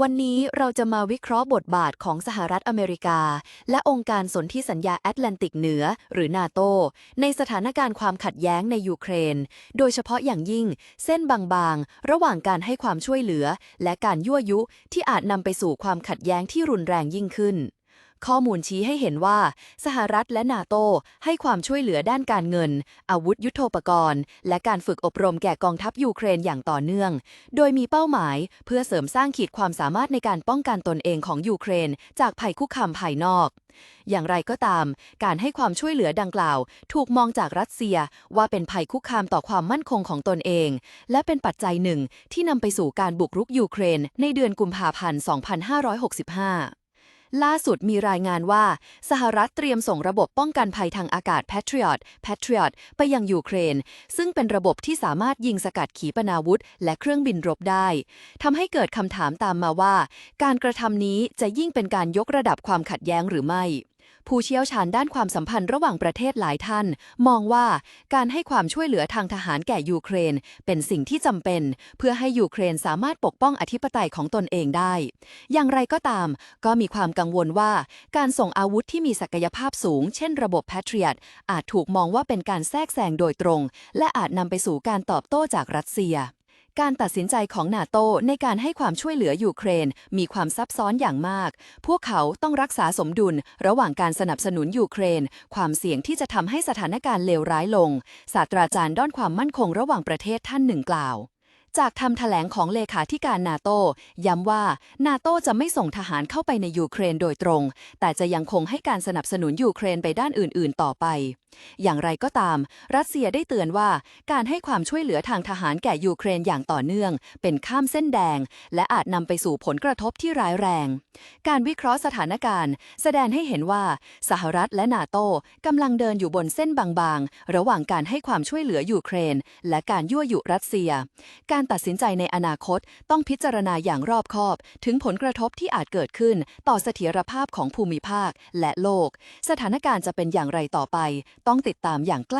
วันนี้เราจะมาวิเคราะห์บทบาทของสหรัฐอเมริกา และองค์การสนธิสัญญาแอตแลนติกเหนือ หรือนาโต ในสถานการณ์ความขัดแย้งในยูเครน โดยเฉพาะอย่างยิ่ง เส้นบางๆ ระหว่างการให้ความช่วยเหลือ และการยั่วยุที่อาจนำไปสู่ความขัดแย้งที่รุนแรงยิ่งขึ้น ข้อมูลชี้ให้เห็นว่า สหรัฐและนาโตให้ความช่วยเหลือด้านการเงิน อาวุธยุโทโธปกรณ์ และการฝึกอบรมแก่กองทัพยูเครนอย่างต่อเนื่อง โดยมีเป้าหมายเพื่อเสริมสร้างขีดความสามารถในการป้องกันตนเองของยูเครน จากภัยคุกคามภายนอก อย่างไรก็ตาม การให้ความช่วยเหลือดังกล่าว ถูกมองจากรัสเซียว่าเป็นภัยคุกคามต่อความมั่นคงของตนเอง และเป็นปัจจัยหนึ่งที่นำไปสู่การบุกรุกยูเครน ในเดือนกุมภาพันธ์ 2565 ล่าสุดมีรายงานว่า สหรัฐเตรียมส่งระบบป้องกันภัยทางอากาศ Patriot Patriot ไปยังยูเครน ซึ่งเป็นระบบที่สามารถยิงสกัดขีปนาวุธ และเครื่องบินรบได้ทำให้เกิดคำถามตามมาว่า การกระทำนี้จะยิ่งเป็นการยกระดับความขัดแย้งหรือไม่ ผู้เชี่ยวชาญด้านความสัมพันธ์ระหว่างประเทศหลายท่าน มองว่าการให้ความช่วยเหลือทางทหารแก่ยูเครน เป็นสิ่งที่จำเป็น เพื่อให้ยูเครนสามารถปกป้องอธิปไตยของตนเองได้ อย่างไรก็ตาม ก็มีความกังวลว่า การส่งอาวุธที่มีศักยภาพสูง เช่นระบบ Patriot อาจถูกมองว่าเป็นการแทรกแซงโดยตรง และอาจนำไปสู่การตอบโต้จากรัสเซีย การตัดสินใจของนาโตในการให้ความช่วยเหลือยูเครน มีความซับซ้อนอย่างมาก พวกเขาต้องรักษาสมดุล ระหว่างการสนับสนุนยูเครน ความเสี่ยงที่จะทำให้สถานการณ์เลวร้ายลง ศาสตราจารย์ด้านความมั่นคงระหว่างประเทศท่านหนึ่งกล่าว จากคำแถลงของเลขาธิการนาโตย้ำว่านาโตจะไม่ส่งทหารเข้าไปในยูเครนโดยตรง แต่จะยังคงให้การสนับสนุนยูเครนไปด้านอื่น ๆ ต่อไป อย่างไรก็ตาม รัสเซียได้เตือนว่าการให้ความช่วยเหลือทางทหารแก่ยูเครนอย่างต่อเนื่อง เป็นข้ามเส้นแดง และอาจนำไปสู่ผลกระทบที่ร้ายแรง การวิเคราะห์สถานการณ์ แสดงให้เห็นว่าสหรัฐและนาโตกำลังเดินอยู่บนเส้นบางๆ ระหว่างการให้ความช่วยเหลือยูเครน และการยั่วยุรัสเซีย การตัดสินใจในอนาคตต้องพิจารณาอย่างรอบคอบ ถึงผลกระทบที่อาจเกิดขึ้น ต่อเสถียรภาพของภูมิภาคและโลก สถานการณ์จะเป็นอย่างไรต่อไป ต้องติดตามอย่างใกล้